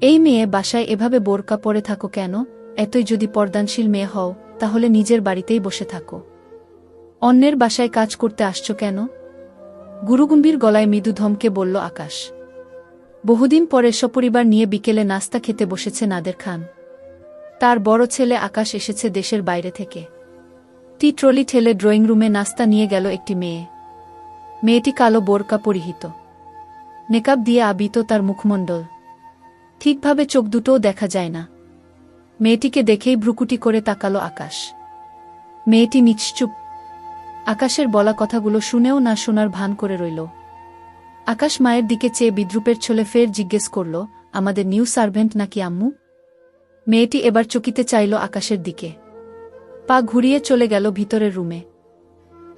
এই মেয়ে বাসায় এভাবে বোরকা পরে থাকো কেন? এতই যদি পর্দানশীল মেয়ে হও, তাহলে নিজের বাড়িতেই বসে থাকো। অন্যের বাসায় কাজ করতে আসছো কেন? গুরুগম্ভীর গলায় মৃদু ধমকে বলল আকাশ। বহুদিন পরে সপরিবার নিয়ে বিকেলে নাস্তা খেতে বসেছে নাদের খান। তার বড় ছেলে আকাশ এসেছে দেশের বাইরে থেকে। টি ট্রলি ঠেলে ড্রয়িং রুমে নাস্তা নিয়ে গেল একটি মেয়ে। মেয়েটি কালো বোরকা পরিহিত। নেকাব দিয়ে আবিত তার মুখমণ্ডল। ঠিকভাবে চোখ দুটোও দেখা যায় না। মেয়েটিকে দেখেই ভ্রুকুটি করে তাকালো আকাশ। মেয়েটি নিশ্চুপ। আকাশের বলা কথাগুলো শুনেও না শোনার ভান করে রইল। আকাশ মায়ের দিকে চেয়ে বিদ্রুপের ছলে ফের জিজ্ঞেস করল, আমাদের নিউ সার্ভেন্ট নাকি আম্মু? মেয়েটি এবার চকিতে চাইল আকাশের দিকে। পা ঘুরিয়ে চলে গেল ভিতরের রুমে।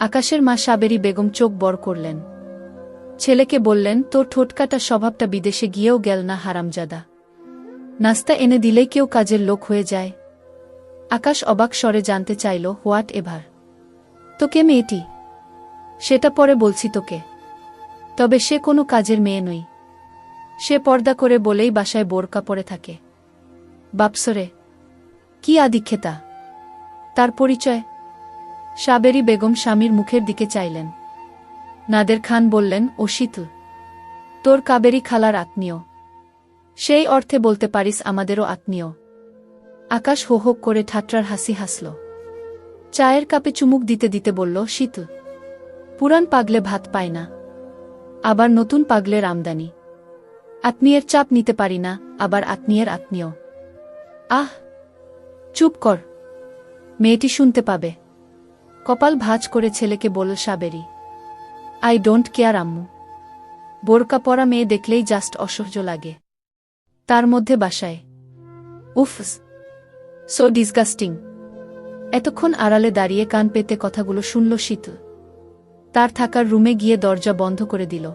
আকাশের মা সাবেরি বেগম চোখ বড় করলেন। ছেলেকে বললেন, তোর ঠোঁটকাটা স্বভাবটা বিদেশে গিয়েও গেল না হারামজাদা। নাস্তা এনে দিলেই কেউ কাজের লোক হয়ে যায়। আকাশ অবাক স্বরে জানতে চাইল, হোয়াট এভার? তোকে মেয়েটি। সেটা পরে বলছি তোকে। তবে সে কোনো কাজের মেয়ে নই সে পর্দা করে বলেই বাসায় বোরকা পরে থাকে। বাপসরে, কি আদিক্ষেতা? তার পরিচয়? সাবেরি বেগম স্বামীর মুখের দিকে চাইলেন। নাদের খান বললেন ও শীতল তোর কাবেরি খালার আত্মীয়। সেই অর্থে বলতে পারিস আমাদেরও আত্মীয়। আকাশ হো হো করে ঠাট্টার হাসি হাসল। চায়ের কাপে চুমুক দিতে দিতে বলল শীতল পুরান পাগলে ভাত পায় না, আবার নতুন পাগলের আমদানি। আত্মীয়ের চাপ নিতে পারি না, আবার আত্মীয়ের আত্মীয়। আহ, চুপ কর, মেয়েটি শুনতে পাবে। কপাল ভাঁজ করে ছেলেকে বলল, সাবেরি, আই ডোন্ট কেয়ার আম্মু। বোরকা পরা মেয়ে দেখলেই জাস্ট অসহ্য লাগে। তার মধ্যে বাসায়। উফ সো ডিসগাস্টিং এতক্ষণ আড়ালে দাঁড়িয়ে কান পেতে কথাগুলো শুনল শীতল তার থাকার রুমে গিয়ে দরজা বন্ধ করে দিল।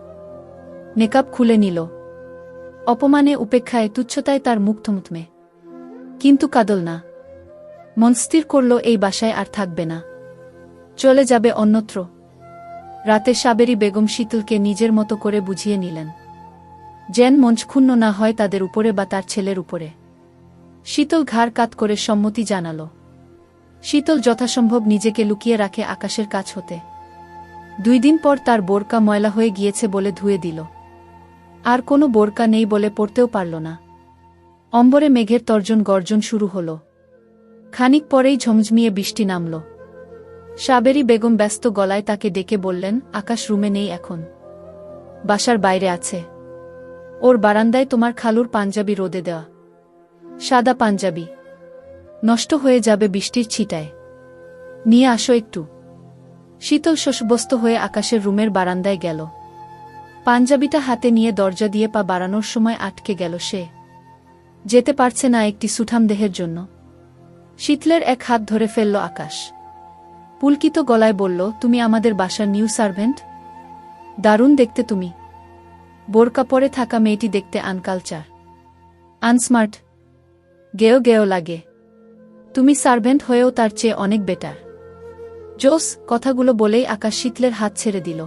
নেকাব খুলে নিল। অপমানে উপেক্ষায় তুচ্ছতায় তার মুখ থমথমে। কিন্তু কাদল না। মনস্থির করল এই বাসায় আর থাকবে না। চলে যাবে অন্যত্র। রাতে সাবেরি বেগম শীতলকে নিজের মতো করে বুঝিয়ে নিলেন। যেন মঞ্চক্ষুণ্ণ না হয় তাদের উপরে বা তার ছেলের উপরে। শীতল ঘাড় কাত করে সম্মতি জানাল। শীতল যথাসম্ভব নিজেকে লুকিয়ে রাখে আকাশের কাছ হতে। দুই দিন পর তার বোরকা ময়লা হয়ে গিয়েছে বলে ধুয়ে দিল। আর কোনো বোরকা নেই বলে পড়তেও পারল না। অম্বরে মেঘের তর্জন গর্জন শুরু হল। খানিক পরেই ঝমঝমিয়ে বৃষ্টি নামল। সাবেরি বেগম ব্যস্ত গলায় তাকে ডেকে বললেন, আকাশ রুমে নেই এখন। বাসার বাইরে আছে। ওর বারান্দায় তোমার খালুর পাঞ্জাবি রোদে দেওয়া। সাদা পাঞ্জাবি। নষ্ট হয়ে যাবে বৃষ্টির ছিটায়। নিয়ে আসো একটু। শীতল শোষবস্ত হয়ে আকাশের রুমের বারান্দায় গেল। পাঞ্জাবিটা হাতে নিয়ে দরজা দিয়ে পা বাড়ানোর সময় আটকে গেল সে। যেতে পারছে না একটি সুঠাম দেহের জন্য। শীতলের এক হাত ধরে ফেলল আকাশ। পুলকিত গলায় বলল, তুমি আমাদের বাসার নিউ সার্ভেন্ট? দারুণ দেখতে তুমি। বোরকা পরে থাকা মেয়েটি দেখতে আনকালচার। আনস্মার্ট। গেও গেও লাগে। তুমি সার্ভেন্ট হয়েও তার চেয়ে অনেক বেটার। জোস, কথাগুলো বলেই আকাশ শীতলের হাত ছেড়ে দিল।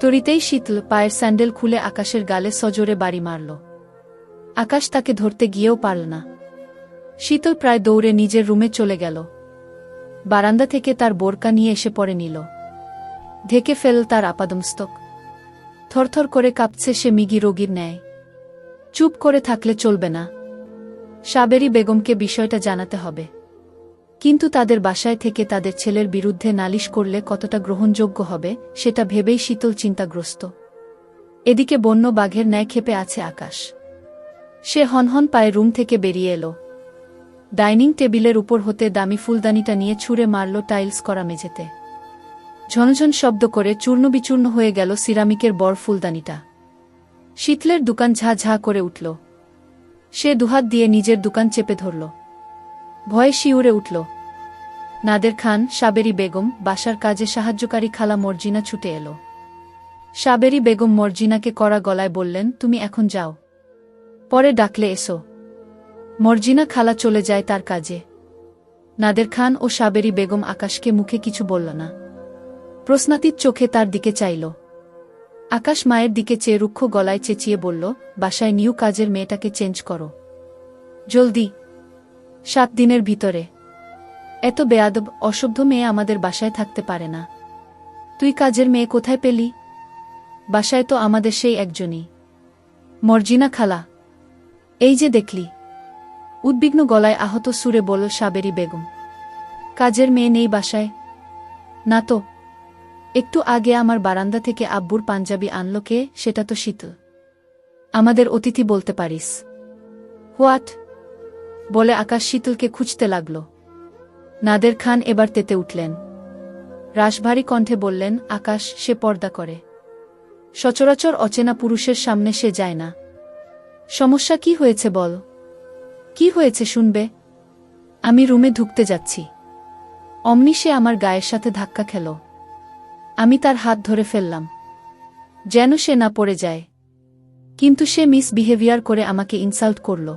তরিতেই শীতল পায়ের স্যান্ডেল খুলে আকাশের গালে সজোরে বাড়ি মারল। আকাশ তাকে ধরতে গিয়েও পারল না। শীতল প্রায় দৌড়ে নিজের রুমে চলে গেল। বারান্দা থেকে তার বোরকা নিয়ে এসে পড়ে নিল। ঢেকে ফেল তার আপাদমস্তক। থরথর করে কাঁপছে সে মিগি রোগীর ন্যায়। চুপ করে থাকলে চলবে না। সাবেরি বেগমকে বিষয়টা জানাতে হবে। কিন্তু তাদের বাসায় থেকে তাদের ছেলের বিরুদ্ধে নালিশ করলে কতটা গ্রহণযোগ্য হবে, সেটা ভেবেই শীতল চিন্তাগ্রস্ত। এদিকে বন্য বাঘের ন্যায় ক্ষেপে আছে আকাশ। সে হনহন পায়ে রুম থেকে বেরিয়ে এলো। ডাইনিং টেবিলের উপর হতে দামি ফুলদানিটা নিয়ে ছুঁড়ে মারল টাইলস করা মেঝেতে। ঝনঝন শব্দ করে চূর্ণবিচূর্ণ হয়ে গেল সিরামিকের বড় ফুলদানিটা। শীতলের দোকান ঝা ঝা করে উঠল। সে দুহাত দিয়ে নিজের দোকান চেপে ধরল। ভয়ে শিউরে উঠল। নাদের খান, সাবেরি বেগম, বাসার কাজে সাহায্যকারী খালা মর্জিনা ছুটে এলো। সাবেরি বেগম মর্জিনাকে কড়া গলায় বললেন, তুমি এখন যাও। পরে ডাকলে এসো। মর্জিনা খালা চলে যায় তার কাজে। নাদের খান ও সাবেরি বেগম আকাশকে মুখে কিছু বলল না। প্রশ্নাতীত চোখে তার দিকে চাইল। আকাশ মায়ের দিকে চেয়ে রুক্ষ গলায় চেঁচিয়ে বলল, বাসায় নিউ কাজের মেয়েটাকে চেঞ্জ করো। জলদি, সাত দিনের ভিতরে। এত বেয়াদব, অসভ্য মেয়ে আমাদের বাসায় থাকতে পারে না। তুই কাজের মেয়ে কোথায় পেলি? বাসায় তো আমাদের সেই একজনই। মর্জিনা খালা, এই যে দেখলি। উদ্বিগ্ন গলায় আহত সুরে বলল সাবেরি বেগম, কাজের মেয়ে নেই বাসায়। না তো একটু আগে আমার বারান্দা থেকে আব্বুর পাঞ্জাবি আনলো কে, সেটা তো শীতল। আমাদের অতিথি বলতে পারিস। হোয়াট? বলে আকাশ শীতলকে খুঁজতে লাগল। নাদের খান এবার তেতে উঠলেন। রাশভারী কণ্ঠে বললেন, আকাশ, সে পর্দা করে। সচরাচর অচেনা পুরুষের সামনে সে যায় না। সমস্যা কি হয়েছে বল? কি হয়েছে শুনবে? আমি রুমে ঢুকতে যাচ্ছি। অমনি সে আমার গায়ের সাথে ধাক্কা খেল। আমি তার হাত ধরে ফেললাম। যেন সে না পড়ে যায়। কিন্তু সে মিস বিহেভিয়ার করে আমাকে ইনসাল্ট করল।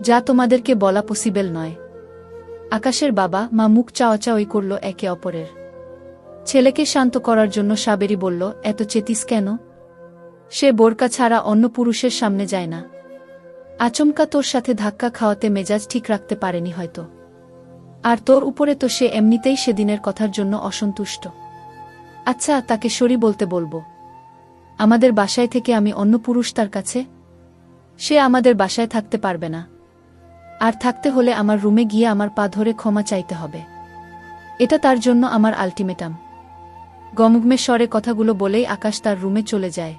যা তোমাদেরকে বলা পসিবল নয়। আকাশের বাবা মা মুখ চাওয়াচাওয়ি করল একে অপরের। ছেলেকে শান্ত করার জন্য সাবেরি বলল, এত চেতিস কেন? সে বোরকা ছাড়া অন্য পুরুষের সামনে যায় না। আচমকা তোর সাথে ধাক্কা খাওয়াতে মেজাজ ঠিক রাখতে পারেনি হয়তো। আর তোর উপরে তো সে এমনিতেই সেদিনের কথার জন্য অসন্তুষ্ট। আচ্ছা তাকে সরি বলতে বলব। আমাদের বাসায় থেকে আমি অন্য পুরুষ তার কাছে? সে আমাদের বাসায় থাকতে পারবে না। আর থাকতে হলে আমার রুমে গিয়ে আমার পা ধরে ক্ষমা চাইতে হবে। এটা তার জন্য আমার আলটিমেটাম। গমগ্মে স্বরে কথাগুলো বলেই আকাশ তার রুমে চলে যায়।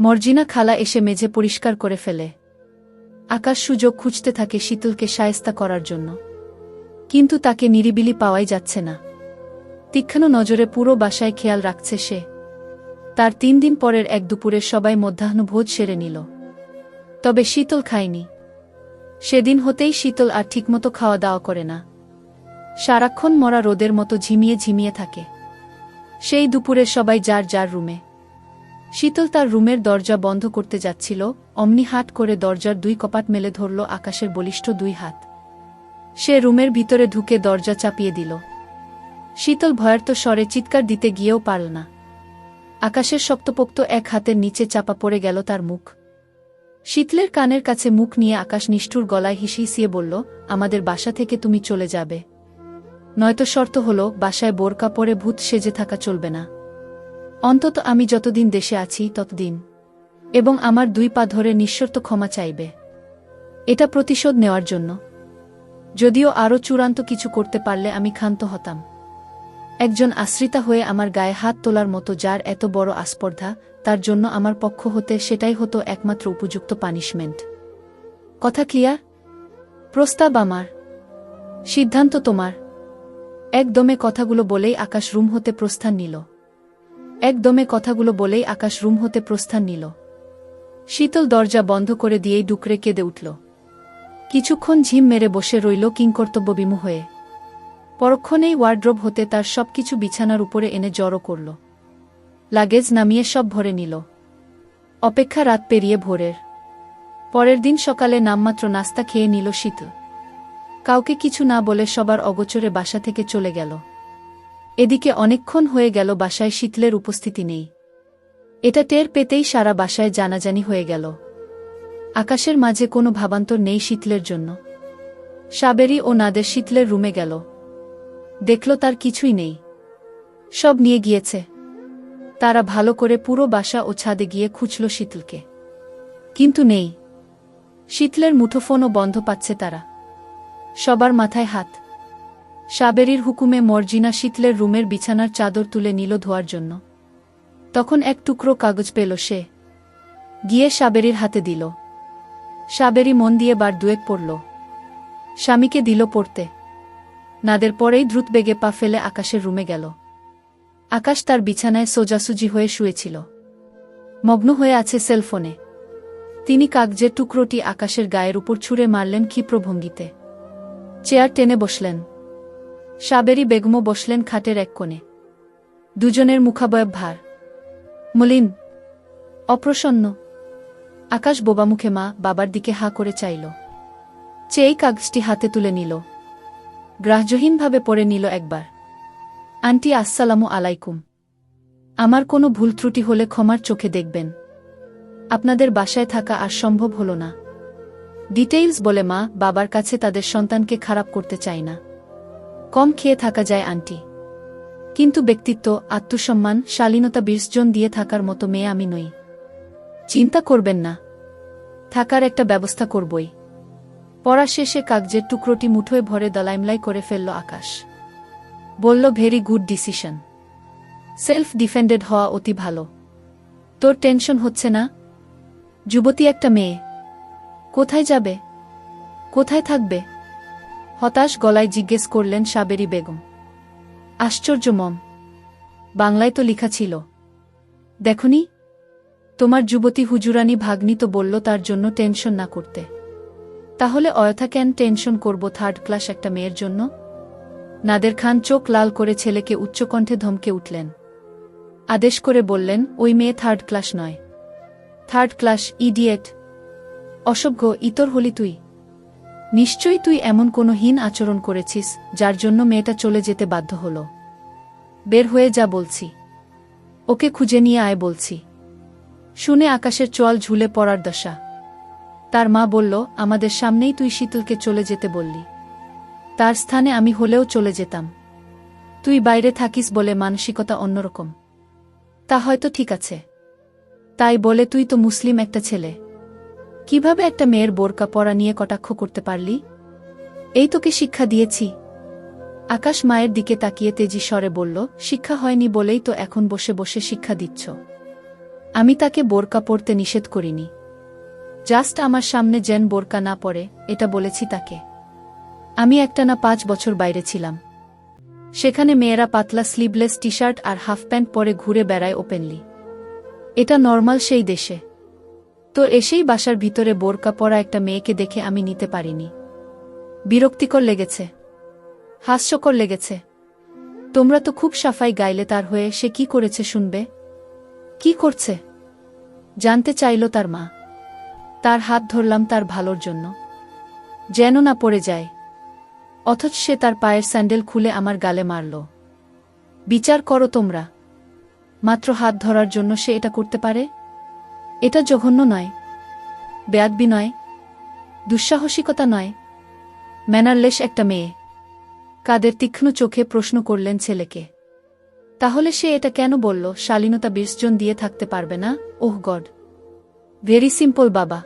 মর্জিনা খালা এসে মেঝে পরিষ্কার করে ফেলে। আকাশ সুযোগ খুঁজতে থাকে শীতলকে সায়স্তা করার জন্য। কিন্তু তাকে নিরিবিলি পাওয়াই যাচ্ছে না। তীক্ষ্ণ নজরে পুরো বাসায় খেয়াল রাখছে সে। তার তিন দিন পরের এক দুপুরে সবাই মধ্যাহ্নভোজ সেরে নিল। তবে শীতল খায়নি। সেদিন হতেই শীতল আর ঠিকমতো খাওয়া দাওয়া করে না। সারাক্ষণ মরা রোদের মতো ঝিমিয়ে ঝিমিয়ে থাকে। সেই দুপুরে সবাই যার যার রুমে। শীতল তার রুমের দরজা বন্ধ করতে যাচ্ছিল, অমনি হাট করে দরজার দুই কপাট মেলে ধরল আকাশের বলিষ্ঠ দুই হাত। সে রুমের ভিতরে ঢুকে দরজা চাপিয়ে দিল। শীতল ভয়ার্ত স্বরে চিৎকার দিতে গিয়েও পারল না। আকাশের শক্তপোক্ত এক হাতের নিচে চাপা পড়ে গেল তার মুখ। শীতলের কানের কাছে মুখ নিয়ে আকাশ নিষ্ঠুর গলায় হিসিয়ে বলল, আমাদের বাসা থেকে তুমি চলে যাবে। নয়তো শর্ত হল, বাসায় বোরকা পরে ভূত সেজে থাকা চলবে না। অন্তত আমি যতদিন দেশে আছি, ততদিন। এবং আমার দুই পা ধরে নিঃশর্ত ক্ষমা চাইবে। এটা প্রতিশোধ নেওয়ার জন্য। যদিও আরও চূড়ান্ত কিছু করতে পারলে আমি ক্ষান্ত হতাম। একজন আশ্রিতা হয়ে আমার গায়ে হাত তোলার মতো যার এত বড় আস্পর্ধা, তার জন্য আমার পক্ষ হতে সেটাই হতো একমাত্র উপযুক্ত পানিশমেন্ট। কথা ক্লিয়ার? প্রস্তাব আমার। সিদ্ধান্ত তোমার। একদমে কথাগুলো বলেই আকাশ রুম হতে প্রস্থান নিল। একদমে কথাগুলো বলেই আকাশ রুম হতে প্রস্থান নিল। শীতল দরজা বন্ধ করে দিয়েই ডুকরে কেঁদে উঠল। কিছুক্ষণ ঝিম মেরে বসে রইল কিংকর্তব্যবিমু হয়ে। পরক্ষণেই ওয়ার্ড্রোব হতে তার সবকিছু বিছানার উপরে এনে জড়ো করল। লাগেজ নামিয়ে সব ভরে নিল। অপেক্ষা রাত পেরিয়ে ভোরের। পরের দিন সকালে নামমাত্র নাস্তা খেয়ে নিল শীতল কাউকে কিছু না বলে সবার অগোচরে বাসা থেকে চলে গেল। এদিকে অনেকক্ষণ হয়ে গেল বাসায় শীতলের উপস্থিতি নেই। এটা টের পেতেই সারা বাসায় জানাজানি হয়ে গেল। আকাশের মাঝে কোনো ভাবান্তর নেই শীতলের জন্য। সাবেরি ও নাদের শীতলের রুমে গেল। দেখল তার কিছুই নেই। সব নিয়ে গিয়েছে। তারা ভালো করে পুরো বাসা ও ছাদে গিয়ে খুঁজল শীতলকে। কিন্তু নেই। শীতলের মুঠোফোনও বন্ধ পাচ্ছে তারা। সবার মাথায় হাত। সাবেরির হুকুমে মর্জিনা শীতলের রুমের বিছানার চাদর তুলে নিল ধোয়ার জন্য। তখন এক টুকরো কাগজ পেল সে। গিয়ে সাবেরির হাতে দিল। সাবেরি মন দিয়ে বার দুয়েক পড়ল। স্বামীকে দিল পড়তে। নাদের পরেই দ্রুত বেগে পা ফেলে আকাশের রুমে গেল। আকাশ তার বিছানায় সোজাসুজি হয়ে শুয়েছিল। মগ্ন হয়ে আছে সেলফোনে। তিনি কাগজের টুকরোটি আকাশের গায়ের উপর ছুঁড়ে মারলেন ক্ষিপ্রভঙ্গিতে চেয়ার টেনে বসলেন। সাবেরি বেগমও বসলেন খাটের এক কোণে। দুজনের মুখাবয়ব ভার। মলিন, অপ্রসন্ন। আকাশ বোবামুখে মা বাবার দিকে হা করে চাইল। চেয়েই কাগজটি হাতে তুলে নিল। গ্রাহ্যহীনভাবে পড়ে নিল একবার। আন্টি, আসসালামু আলাইকুম। আমার কোনো ভুল ত্রুটি হলে ক্ষমার চোখে দেখবেন। আপনাদের বাসায় থাকা আর সম্ভব হল না। ডিটেইলস বলে মা বাবার কাছে তাদের সন্তানকে খারাপ করতে চায় না। কম খেয়ে থাকা যায়, আন্টি। কিন্তু ব্যক্তিত্ব, আত্মসম্মান, শালীনতা বিসর্জন দিয়ে থাকার মতো মেয়ে আমি নই। চিন্তা করবেন না। থাকার একটা ব্যবস্থা করবই। পড়া শেষে কাগজের টুকরোটি মুঠোয় ভরে দলাইমলাই করে ফেলল আকাশ। বলল very good decision self defended হওয়া অতি ভালো। তোর টেনশন হচ্ছে না? যুবতী একটা মেয়ে। কোথায় যাবে? কোথায় থাকবে? হতাশ গলায় জিজ্ঞেস করলেন সাবেরি বেগম। আশ্চর্য, মম। বাংলায় তো লিখা ছিল। দেখনি, তোমার যুবতী হুজুরানি ভাগ্নি তো বলল তার জন্য টেনশন না করতে। তাহলে অয়থা কেন টেনশন করব থার্ড ক্লাস একটা মেয়ের জন্য? নাদের খান চোখ লাল করে ছেলেকে উচ্চকণ্ঠে ধমকে উঠলেন। আদেশ করে বললেন, ওই মেয়ে থার্ড ক্লাস নয়। Third class, idiot. অসভ্য, ইতর হলি তুই। নিশ্চয়ই তুই এমন কোনো হীন আচরণ করেছিস, যার জন্য মেয়েটা চলে যেতে বাধ্য হল। বের হয়ে যা বলছি। ওকে খুঁজে নিয়ে আয় বলছি। শুনে আকাশের চোয়াল ঝুলে পড়ার দশা। তার মা বলল, আমাদের সামনেই তুই শীতলকে চলে যেতে বললি। তার স্থানে আমি হলেও চলে যেতাম। তুই বাইরে থাকিস বলে মানসিকতা অন্যরকম। তা হয়তো ঠিক আছে। তাই বলে, তুই তো মুসলিম একটা ছেলে। কীভাবে একটা মেয়ের বোরকা পরা নিয়ে কটাক্ষ করতে পারলি? এই তোকে শিক্ষা দিয়েছি। আকাশ মায়ের দিকে তাকিয়ে তেজি স্বরে বলল, শিক্ষা হয়নি বলেই তো এখন বসে বসে শিক্ষা দিচ্ছ। আমি তাকে বোরকা পড়তে নিষেধ করিনি। জাস্ট আমার সামনে যেন বোরকা না পড়ে, এটা বলেছি তাকে। আমি একটা না পাঁচ বছর বাইরে ছিলাম। সেখানে মেয়েরা পাতলা স্লিভলেস টি শার্ট আর হাফ প্যান্ট পরে ঘুরে বেড়ায় ওপেনলি এটা নর্মাল সেই দেশে। তো এসেই বাসার ভিতরে বোরকা পরা একটা মেয়েকে দেখে আমি নিতে পারিনি। বিরক্তিকর লেগেছে। হাস্যকর লেগেছে। তোমরা তো খুব সাফাই গাইলে তার হয়ে, সে কি করেছে শুনবে? কি করছে? জানতে চাইল তার মা। তার হাত ধরলাম তার ভালোর জন্য। যেন না পড়ে যায়। অথচ সে তার পায়ের স্যান্ডেল খুলে আমার গালে মারল। বিচার করো তোমরা। মাত্র হাত ধরার জন্য সে এটা করতে পারে? এটা জঘন্য নয়। বেয়াদবি নয়। দুঃসাহসিকতা নয়। ম্যানারলেস একটা মেয়ে। কাদের তীক্ষ্ণ চোখে প্রশ্ন করলেন ছেলেকে। তাহলে সে এটা কেন বলল? শালীনতা বিসর্জন দিয়ে থাকতে পারবে না? ওহ গড। ভেরি সিম্পল বাবা।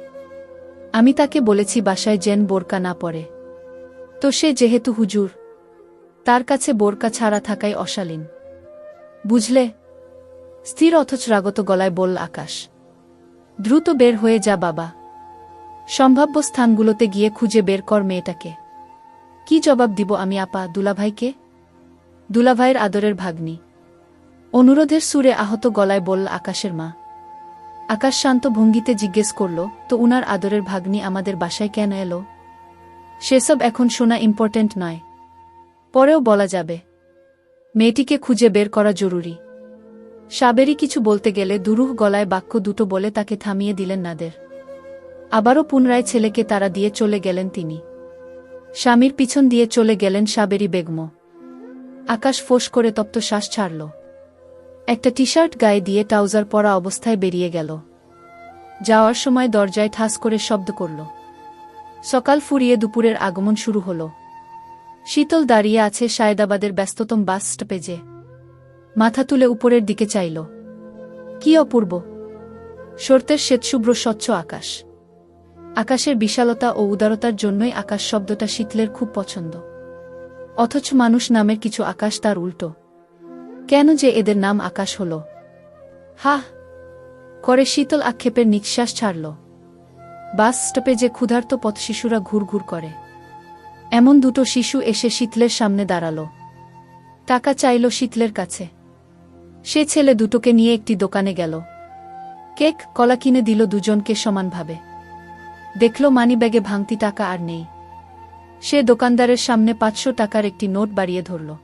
আমি তাকে বলেছি বাসায় জেন বোরকা না পড়ে তো সে যেহেতু হুজুর, তার কাছে বোরকা ছাড়া থাকাই অশালীন। বুঝলে? স্থির অথচ রাগত গলায় বলল আকাশ, দ্রুত বের হয়ে যা বাবা। সম্ভাব্য স্থানগুলোতে গিয়ে খুঁজে বের কর মেয়েটাকে। কি জবাব দিব আমি আপা, দুলাভাইকে? দুলাভাইয়ের আদরের ভাগ্নি। অনুরোধের সুরে আহত গলায় বলল আকাশের মা আকাশ শান্ত ভঙ্গিতে জিজ্ঞেস করল, তো উনার আদরের ভাগ্নি আমাদের বাসায় কেন এলো? সেসব এখন শোনা ইম্পর্টেন্ট নয়। পরেও বলা যাবে। মেয়েটিকে খুঁজে বের করা জরুরি। সাবেরি কিছু বলতে গেলে দুরুহ গলায় বাক্য দুটো বলে তাকে থামিয়ে দিলেন নাদের। আবারও পুনরায় ছেলেকে তারা দিয়ে চলে গেলেন তিনি। স্বামীর পিছন দিয়ে চলে গেলেন সাবেরি বেগম। আকাশ ফোঁস করে তপ্ত শ্বাস ছাড়ল। একটা টি শার্ট গায়ে দিয়ে ট্রাউজার পরা অবস্থায় বেরিয়ে গেল। যাওয়ার সময় দরজায় ঠাস করে শব্দ করল। সকাল ফুরিয়ে দুপুরের আগমন শুরু হল। শীতল দাঁড়িয়ে আছে সায়দাবাদের ব্যস্ততম বাস স্টপেজে। মাথা তুলে উপরের দিকে চাইল। কি অপূর্ব! শর্তের শ্বেতশুভ্র স্বচ্ছ আকাশ। আকাশের বিশালতা ও উদারতার জন্যই আকাশ শব্দটা শীতলের খুব পছন্দ। অথচ মানুষ নামের কিছু আকাশ তার উল্টো। কেন যে এদের নাম আকাশ হল? হাহ, করে শীতল আক্ষেপের নিঃশ্বাস ছাড়ল। বাস স্টপেজে ক্ষুধার্ত পথশিশুরা ঘুরঘুর করে। এমন দুটো শিশু এসে শীতলের সামনে দাঁড়াল। টাকা চাইল শীতলের কাছে। সে ছেলে দুটোকে নিয়ে একটি দোকানে গেল। কেক, কলা কিনে দিল দুজনকে সমানভাবে। দেখল মানিব্যাগে ভাঙতি টাকা আর নেই। সে দোকানদারের সামনে পাঁচশো টাকার একটি নোট বাড়িয়ে ধরল।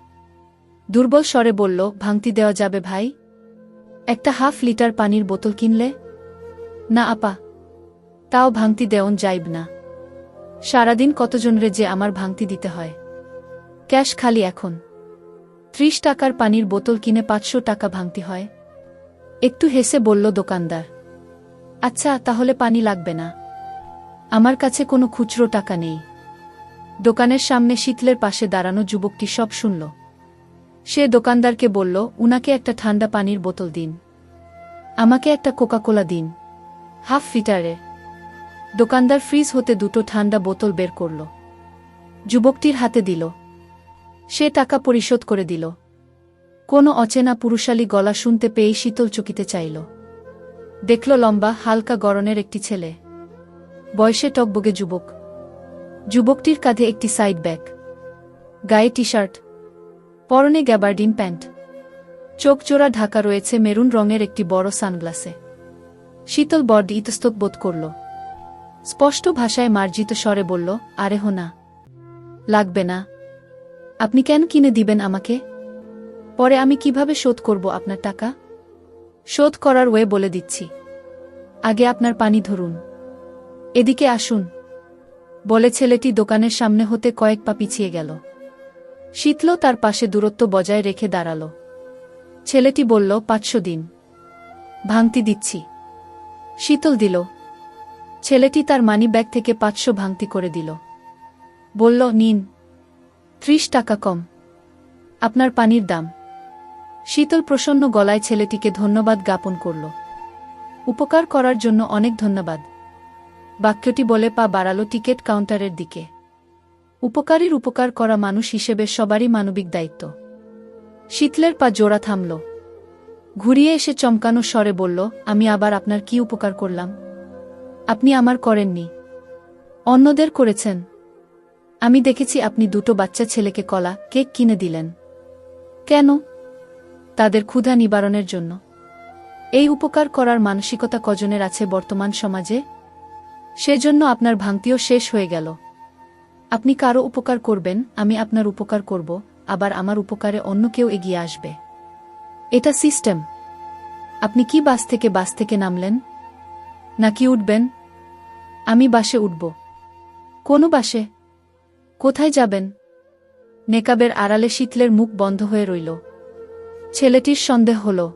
দুর্বল স্বরে বলল, ভাঙতি দেওয়া যাবে ভাই। একটা হাফ লিটার পানির বোতল কিনলে? না, আপা। তাও ভাঙতি দেওন যাইব না। সারাদিন কতজনরে যে আমার ভাঙতি দিতে হয়। ক্যাশ খালি এখন। ত্রিশ টাকার পানির বোতল কিনে পাঁচশো টাকা ভাঙতি হয়। একটু হেসে বলল দোকানদার আচ্ছা তাহলে পানি লাগবে না। আমার কাছে কোনো খুচরো টাকা নেই। দোকানের সামনে শীতলের পাশে দাঁড়ানো যুবকটি সব শুনল। সে দোকানদারকে বলল, উনাকে একটা ঠান্ডা পানির বোতল দিন। আমাকে একটা কোকাকোলা দিন। হাফ ফিটারে দোকানদার ফ্রিজ হতে দুটো ঠান্ডা বোতল বের করল। যুবকটির হাতে দিল। সে টাকা পরিশোধ করে দিল। কোনো অচেনা পুরুষালী গলা শুনতে পেয়েই শীতল চকিতে চাইল। দেখল লম্বা, হালকা গরনের একটি ছেলে। বয়সে টকবগে যুবক। যুবকটির কাঁধে একটি সাইড ব্যাগ। গায়ে টি শার্ট পরনে গ্যাবার্ডিন প্যান্ট। চোখ চোরা ঢাকা রয়েছে মেরুন রঙের একটি বড় সানগ্লাসে। শীতল বড ইতস্তত বোধ করল। স্পষ্ট ভাষায় মার্জিত স্বরে বলল, আরে হো না। লাগবে না। আপনি কেন কিনে দিবেন আমাকে? পরে আমি কীভাবে শোধ করব আপনার টাকা? শোধ করার ওয়ে বলে দিচ্ছি। আগে আপনার পানি ধরুন। এদিকে আসুন। বলে ছেলেটি দোকানের সামনে হতে কয়েক পা পিছিয়ে গেল। শীতল তার পাশে দূরত্ব বজায় রেখে দাঁড়াল। ছেলেটি বলল, পাঁচশো দিন। ভাঙতি দিচ্ছি। শীতল দিল। ছেলেটি তার মানি ব্যাগ থেকে পাঁচশো ভাঙতি করে দিল। বলল, নিন। ত্রিশ টাকা কম। আপনার পানির দাম। শীতল প্রসন্ন গলায় ছেলেটিকে ধন্যবাদ জ্ঞাপন করল। উপকার করার জন্য অনেক ধন্যবাদ। বাক্যটি বলে পা বাড়াল টিকেট কাউন্টারের দিকে। উপকারীর উপকার করা মানুষ হিসেবে সবারই মানবিক দায়িত্ব। শীতলের পা জোড়া থামল। ঘুরিয়ে এসে চমকানো স্বরে বলল, আমি আবার আপনার কি উপকার করলাম? আপনি আমার করেননি। অন্যদের করেছেন। আমি দেখেছি আপনি দুটো বাচ্চা ছেলেকে কলা, কেক কিনে দিলেন। কেন? তাদের ক্ষুধা নিবারণের জন্য। এই উপকার করার মানসিকতা কজনের আছে বর্তমান সমাজে? সেজন্য আপনার ভাঙতিও শেষ হয়ে গেল। আপনি কারও উপকার করবেন, আমি আপনার উপকার করব, আবার আমার উপকারে অন্য কেউ এগিয়ে আসবে। এটা সিস্টেম। আপনি কি বাস থেকে বাস থেকে নামলেন? নাকি উঠবেন? আমি বাসে উঠব। কোনো বাসে? কোথায় যাবেন? নেকাবের আড়ালে শীতলের মুখ বন্ধ হয়ে রইল। ছেলেটির সন্দেহ হল।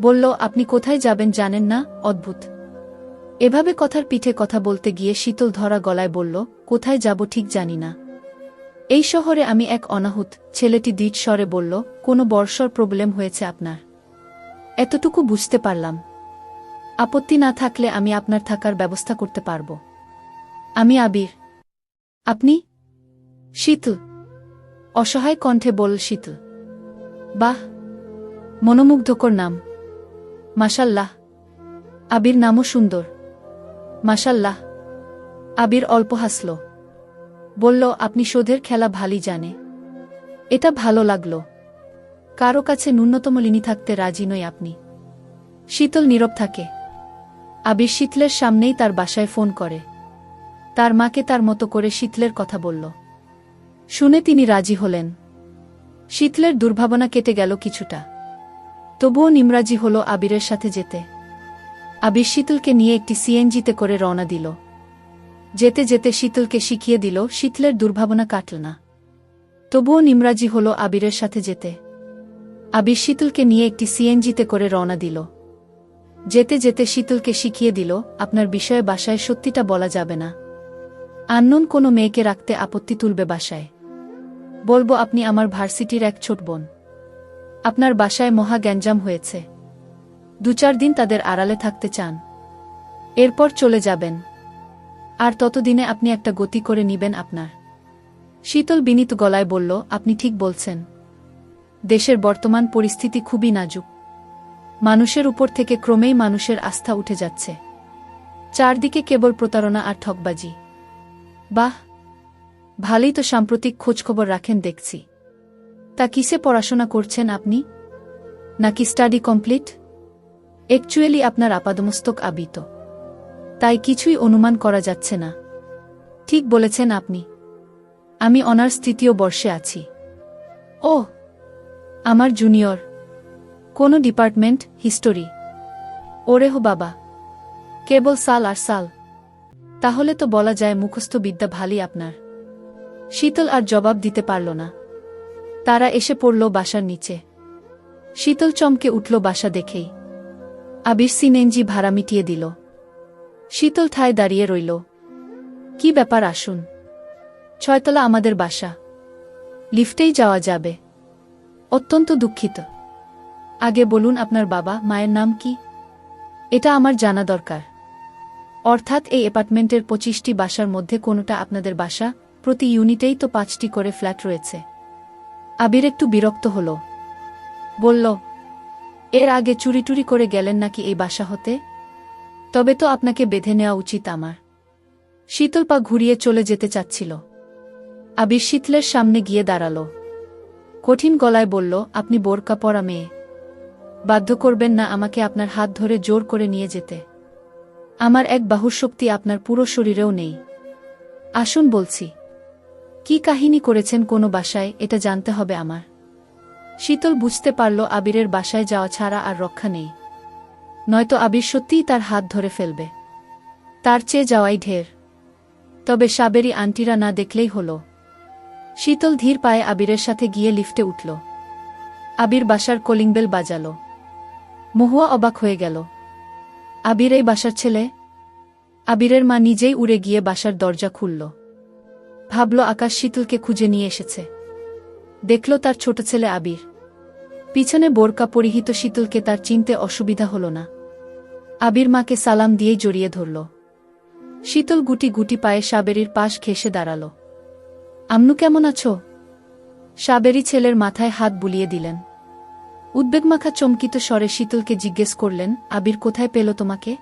বলল, আপনি কোথায় যাবেন জানেন না? অদ্ভুত। এভাবে কথার পিঠে কথা বলতে গিয়ে শীতল ধরা গলায় বলল, কোথায় যাব ঠিক জানি না। এই শহরে আমি এক অনাহুত ছেলেটি দ্বিট স্বরে বলল, কোনো বর্ষর প্রবলেম হয়েছে আপনার। এতটুকু বুঝতে পারলাম। আপত্তি না থাকলে আমি আপনার থাকার ব্যবস্থা করতে পারব। আমি আবির। আপনি? শীতল। অসহায় কণ্ঠে বল শীতল। বাহ! মনোমুগ্ধকর নাম। মাসাল্লাহ আবির, নামও সুন্দর। মাসাল্লাহ আবির অল্প হাসল। বলল, আপনি শোধের খেলা ভালই জানে। এটা ভালো লাগল। কারও কাছে ন্যূনতম লিনি থাকতে রাজি নই আপনি। শীতল নীরব থাকে। আবির শীতলের সামনেই তার বাসায় ফোন করে। তার মাকে তার মতো করে শীতলের কথা বলল। শুনে তিনি রাজি হলেন। শীতলের দুর্ভাবনা কেটে গেল কিছুটা। তবুও নিমরাজি হল আবিরের সাথে যেতে। আবির শীতলকে নিয়ে একটি সিএনজিতে করে রওনা দিল। যেতে যেতে শীতলকে শিখিয়ে দিল, শীতলের দুর্ভাবনা কাটল না। তবুও নিমরাজি হল আবিরের সাথে যেতে আবির শীতলকে নিয়ে একটি সিএনজিতে করে রওনা দিল। যেতে যেতে শীতলকে শিখিয়ে দিল, আপনার বিষয়ে বাসায় সত্যিটা বলা যাবে না। আন্নন কোনো মেয়েকে রাখতে আপত্তি তুলবে বাসায়। বলব আপনি আমার ভার্সিটির এক ছোট বোন। আপনার বাসায় মহা গ্যাঞ্জাম হয়েছে। দু চার দিন তাদের আড়ালে থাকতে চান। এরপর চলে যাবেন। আর ততদিনে আপনি একটা গতি করে নিবেন আপনার। শীতল বিনীত গলায় বলল, আপনি ঠিক বলছেন। দেশের বর্তমান পরিস্থিতি খুবই নাজুক। মানুষের উপর থেকে ক্রমেই মানুষের আস্থা উঠে যাচ্ছে। চারদিকে কেবল প্রতারণা আর ঠকবাজি বাহ! ভালোই তো সাম্প্রতিক খোঁজখবর রাখেন দেখছি। তা কিসে পড়াশোনা করছেন আপনি? নাকি স্টাডি কমপ্লিট? একচুয়ালি আপনার আপাদমস্তক আবিত। তাই কিছুই অনুমান করা যাচ্ছে না। ঠিক বলেছেন আপনি। আমি অনার্স তৃতীয় বর্ষে আছি। ও আমার জুনিয়র। কোনো ডিপার্টমেন্ট, হিস্টোরি। ওরে হো বাবা! কেবল সাল আর সাল। তাহলে তো বলা যায় মুখস্থ বিদ্যা ভালই আপনার। শীতল আর জবাব দিতে পারল না। তারা এসে পড়ল বাসার নিচে। শীতল চমকে উঠল বাসা দেখেই। আবির সিনেনজি ভাড়া মিটিয়ে দিল। শীতল ঠায় দাঁড়িয়ে রইল। কি ব্যাপার আসুন। ছয়তলা আমাদের বাসা। লিফটেই যাওয়া যাবে। অত্যন্ত দুঃখিত। আগে বলুন আপনার বাবা, মায়ের নাম কি? এটা আমার জানা দরকার। অর্থাৎ এই অ্যাপার্টমেন্টের পঁচিশটি বাসার মধ্যে কোনোটা আপনাদের বাসা? প্রতি ইউনিটেই তো পাঁচটি করে ফ্ল্যাট রয়েছে। আবির একটু বিরক্ত হল। বলল এর আগে চুরি টুরি করে গেলেন নাকি এই বাসা হতে? তবে তো আপনাকে বেঁধে নেওয়া উচিত আমার। শীতল পা ঘুরিয়ে চলে যেতে চাচ্ছিল। আবির শীতলের সামনে গিয়ে দাঁড়াল। কঠিন গলায় বলল, আপনি বোরকা পরা মেয়ে। বাধ্য করবেন না আমাকে আপনার হাত ধরে জোর করে নিয়ে যেতে। আমার এক বাহুর শক্তি আপনার পুরো শরীরেও নেই। আসুন বলছি, কি কাহিনী করেছেন কোনো বাসায়, এটা জানতে হবে আমার। শীতল বুঝতে পারল আবিরের বাসায় যাওয়া ছাড়া আর রক্ষা নেই। নয়তো আবির সত্যিই তার হাত ধরে ফেলবে। তার চেয়ে যাওয়াই ঢের। তবে সাবেরি আন্টিরা না দেখলেই হল। শীতল ধীর পায়ে আবিরের সাথে গিয়ে লিফটে উঠল। আবির বাসার কলিং বেল বাজাল। মহুয়া অবাক হয়ে গেল। আবির, এই বাসার ছেলে? আবিরের মা নিজেই উড়ে গিয়ে বাসার দরজা খুলল। ভাবল আকাশ শীতলকে খুঁজে নিয়ে এসেছে। দেখল তার ছোট ছেলে আবির। পিছনে বোরকা পরিহিত শীতলকে তার চিনতে অসুবিধা হল না। আবির মাকে সালাম দিয়েই জড়িয়ে ধরল। শীতল গুটি গুটি পায়ে সাবেরির পাশ ঘেসে দাঁড়াল। আম্নু কেমন আছো? সাবেরি ছেলের মাথায় হাত বুলিয়ে দিলেন। উদ্বেগমাখা চমকিত স্বরে শীতলকে জিজ্ঞেস করলেন, আবির কোথায় পেল তোমাকে?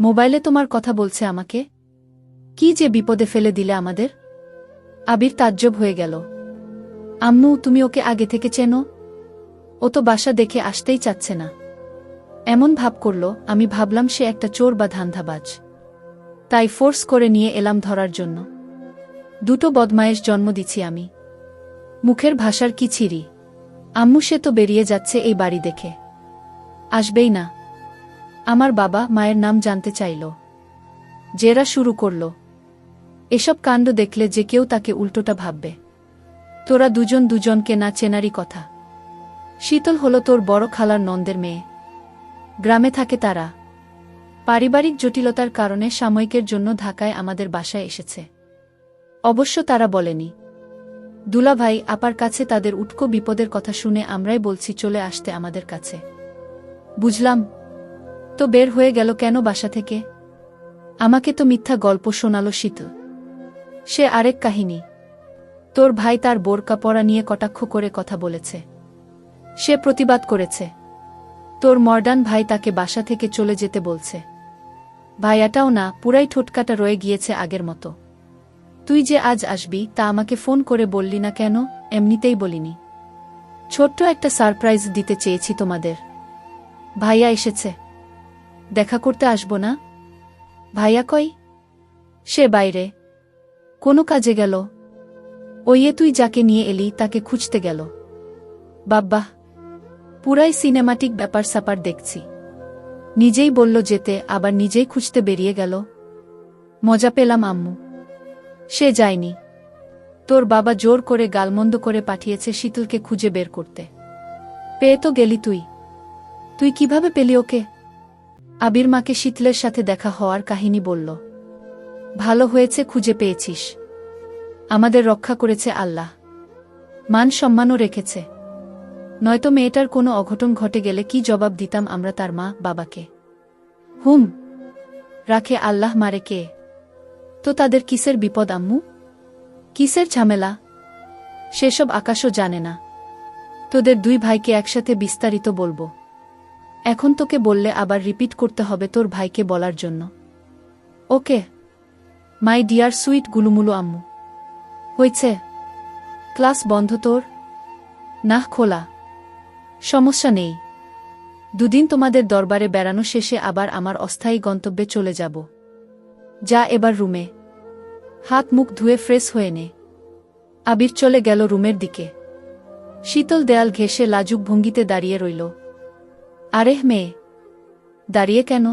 মোবাইলে তোমার কথা বলছে আমাকে? কি যে বিপদে ফেলে দিলে আমাদের? আবির তাজ্জব হয়ে গেল। আম্মু তুমি ওকে আগে থেকে চেনো? ও তো বাসা দেখে আসতেই চাচ্ছে না। এমন ভাব করল, আমি ভাবলাম সে একটা চোর বা ধান্ধাবাজ। তাই ফোর্স করে নিয়ে এলাম ধরার জন্য। দুটো বদমায়েশ জন্ম দিছি আমি। মুখের ভাষার কি ছিরি? আম্মু সে তো বেরিয়ে যাচ্ছে এই বাড়ি দেখে। আসবেই না। আমার বাবা মায়ের নাম জানতে চাইল। জেরা শুরু করল। এসব কাণ্ড দেখলে যে কেউ তাকে উল্টোটা ভাববে। তোরা দুজন দুজনকে না চেনারই কথা। শীতল হল তোর বড় খালার নন্দের মেয়ে। গ্রামে থাকে তারা। পারিবারিক জটিলতার কারণে সাময়িকের জন্য ঢাকায় আমাদের বাসায় এসেছে। অবশ্য তারা বলেনি। দুলাভাই আপার কাছে তাদের উটকো বিপদের কথা শুনে আমরাই বলছি চলে আসতে আমাদের কাছে। বুঝলাম। তো বের হয়ে গেল কেন বাসা থেকে? আমাকে তো মিথ্যা গল্প শোনালো শীতল। সে আরেক কাহিনী। তোর ভাই তার বোরকা পরা নিয়ে কটাক্ষ করে কথা বলেছে। সে প্রতিবাদ করেছে। তোর মর্ডান ভাই তাকে বাসা থেকে চলে যেতে বলছে। ভাইয়াটাও না, পুরাই ঠোটকাটা রয়ে গিয়েছে আগের মতো। তুই যে আজ আসবি, তা আমাকে ফোন করে বললি না কেন, এমনিতেই বলিনি। ছোট্ট একটা সারপ্রাইজ দিতে চেয়েছি তোমাদের। ভাইয়া এসেছে। দেখা করতে আসব না? ভাইয়া কই? সে বাইরে। কোনো কাজে গেল। ওইয়ে তুই যাকে নিয়ে এলি, তাকে খুঁজতে গেল। বাব্বাহ! পুরাই সিনেমাটিক ব্যাপার স্যাপার দেখছি। নিজেই বলল যেতে, আবার নিজেই খুঁজতে বেরিয়ে গেল। মজা পেলাম, আম্মু। সে যায়নি। তোর বাবা জোর করে গালমন্দ করে পাঠিয়েছে শীতলকে খুঁজে বের করতে। পেয়ে তো গেলি তুই। তুই কীভাবে পেলি ওকে? আবির মাকে শীতলের সাথে দেখা হওয়ার কাহিনী বলল। ভালো হয়েছে, খুঁজে পেয়েছিস। আমাদের রক্ষা করেছে আল্লাহ। মান সম্মানও রেখেছে। নয়তো মেয়েটার কোনো অঘটন ঘটে গেলে কি জবাব দিতাম আমরা তার মা, বাবাকে? হুম, রাখে আল্লাহ মারে কে? তো তাদের কিসের বিপদ আম্মু? কিসের ঝামেলা? সেসব আকাশও জানে না। তোদের দুই ভাইকে একসাথে বিস্তারিত বলব। এখন তোকে বললে আবার রিপিট করতে হবে তোর ভাইকে বলার জন্য। ওকে, মাই ডিয়ার সুইট গুলুমুলু আম্মু। হয়েছে ক্লাস বন্ধ তোর? নাহ, খোলা। সমস্যা নেই। দুদিন তোমাদের দরবারে বেড়ানো শেষে আবার আমার অস্থায়ী গন্তব্যে চলে যাব। যা এবার রুমে। হাত মুখ ধুয়ে ফ্রেশ হয়ে নে। আবির চলে গেল রুমের দিকে। শীতল দেয়াল ঘেঁষে লাজুক ভঙ্গিতে দাঁড়িয়ে রইল। আরেহ মেয়ে, দাঁড়িয়ে কেন?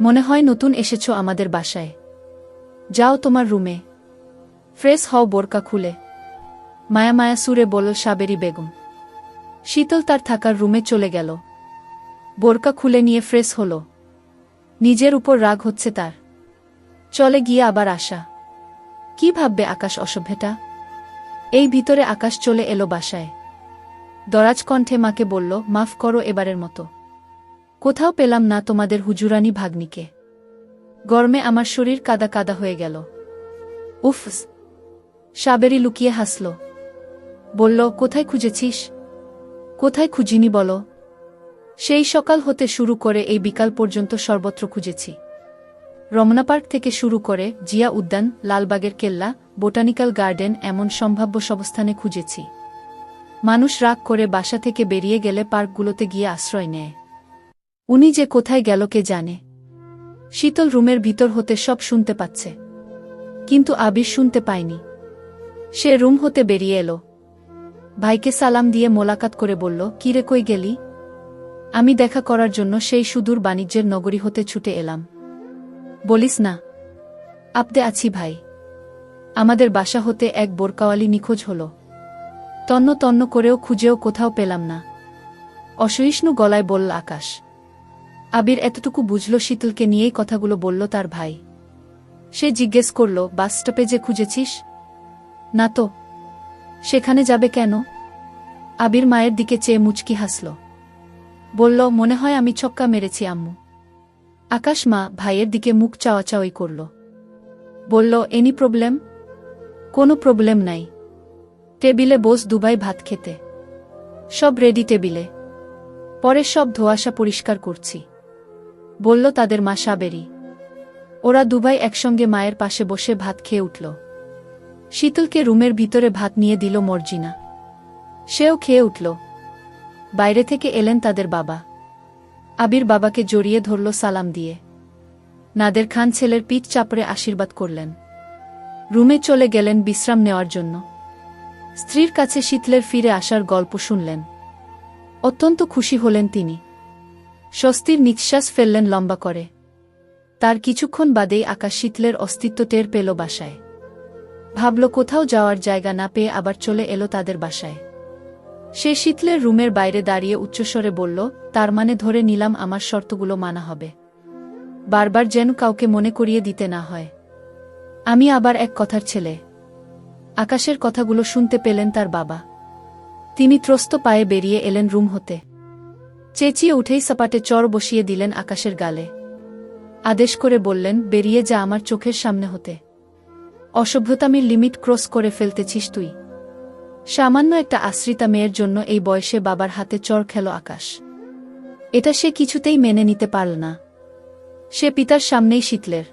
মনে হয় নতুন এসেছ আমাদের বাসায়। যাও তোমার রুমে। ফ্রেশ হও বোরকা খুলে। মায়া মায়া সুরে বলল সাবেরি বেগম। শীতল তার থাকার রুমে চলে গেল। বোরকা খুলে নিয়ে ফ্রেশ হল। নিজের উপর রাগ হচ্ছে তার। চলে গিয়ে আবার আসা। কি ভাববে আকাশ অসভ্যটা? এই ভিতরে আকাশ চলে এলো বাসায়। দরাজ কণ্ঠে মাকে বলল, মাফ করো এবারের মতো। কোথাও পেলাম না তোমাদের হুজুরানি ভাগ্নিকে। গরমে আমার শরীর কাদা কাদা হয়ে গেল। উফ সাবেরি লুকিয়ে হাসল। বলল, কোথায় খুঁজেছিস? কোথায় খুঁজিনি বলো? সেই সকাল হতে শুরু করে এই বিকাল পর্যন্ত সর্বত্র খুঁজেছি। রমনা পার্ক থেকে শুরু করে জিয়া উদ্যান, লালবাগের কেল্লা, বোটানিক্যাল গার্ডেন এমন সম্ভাব্য সবস্থানে খুঁজেছি। মানুষ রাগ করে বাসা থেকে বেরিয়ে গেলে পার্কগুলোতে গিয়ে আশ্রয় নেয়। উনি যে কোথায় গেল কে জানে। শীতল রুমের ভিতর হতে সব শুনতে পাচ্ছে। কিন্তু আবির শুনতে পায়নি। সে রুম হতে বেরিয়ে এলো। ভাইকে সালাম দিয়ে মোলাকাত করে বলল কিরে কই গেলি? আমি দেখা করার জন্য সেই সুদূর বাণিজ্যের নগরী হতে ছুটে এলাম। বলিস না। আপদে আছি ভাই। আমাদের বাসা হতে এক বোরকাওয়ালি নিখোঁজ হল। তন্ন তন্ন করেও খুঁজেও কোথাও পেলাম না। অসহিষ্ণু গলায় বলল, আকাশ। আবির এতটুকু বুঝল শীতলকে নিয়েই কথাগুলো বলল তার ভাই। সে জিজ্ঞেস করল, বাস স্টপেজে খুঁজেছিস? না তো। সেখানে যাবে কেন? আবির মায়ের দিকে চেয়ে মুচকি হাসল। বলল, মনে হয় আমি ছক্কা মেরেছি, আম্মু। আকাশ মা ভাইয়ের দিকে মুখ চাওয়াচাওয়াই করল। বলল, এনি প্রবলেম? কোনো প্রবলেম নাই। টেবিলে বস দুবাই ভাত খেতে। সব রেডি টেবিলে। পরে সব ধোয়াশা পরিষ্কার করছি। বলল, তাদের মা সাবেরি। ওরা দুবাই একসঙ্গে মায়ের পাশে বসে ভাত খেয়ে উঠল। শীতলকে রুমের ভিতরে ভাত নিয়ে দিল মর্জিনা। সেও খেয়ে উঠল। বাইরে থেকে এলেন তাদের বাবা। আবির বাবাকে জড়িয়ে ধরল সালাম দিয়ে। নাদের খান ছেলের পিঠ চাপড়ে আশীর্বাদ করলেন। রুমে চলে গেলেন বিশ্রাম নেওয়ার জন্য। স্ত্রীর কাছে শীতলের ফিরে আসার গল্প শুনলেন। অত্যন্ত খুশি হলেন তিনি। স্বস্তির নিঃশ্বাস ফেললেন লম্বা করে। তার কিছুক্ষণ বাদেই আকাশ শীতলের অস্তিত্ব টের পেল বাসায়। ভাবল কোথাও যাওয়ার জায়গা না পেয়ে আবার চলে এলো তাদের বাসায়। সে শীতলের রুমের বাইরে দাঁড়িয়ে উচ্চস্বরে বলল, তার মানে ধরে নিলাম আমার শর্তগুলো মানা হবে। বারবার যেন কাউকে মনে করিয়ে দিতে না হয়। আমি আবার এক কথার ছেলে। আকাশের কথাগুলো শুনতে পেলেন তার বাবা। তিনি ত্রস্ত পায়ে বেরিয়ে এলেন রুম হতে। চেঁচিয়ে উঠেই সাপাটে চর বসিয়ে দিলেন আকাশের গালে। আদেশ করে বললেন, বেরিয়ে যা আমার চোখের সামনে হতে। অসভ্যতামির লিমিট ক্রস করে ফেলতেছিস তুই। সামান্য একটা আশ্রিতা মেয়ের জন্য এই বয়সে বাবার হাতে চর খেল আকাশ। এটা সে কিছুতেই মেনে নিতে পারল না। সে পিতার সামনেই শীতলের।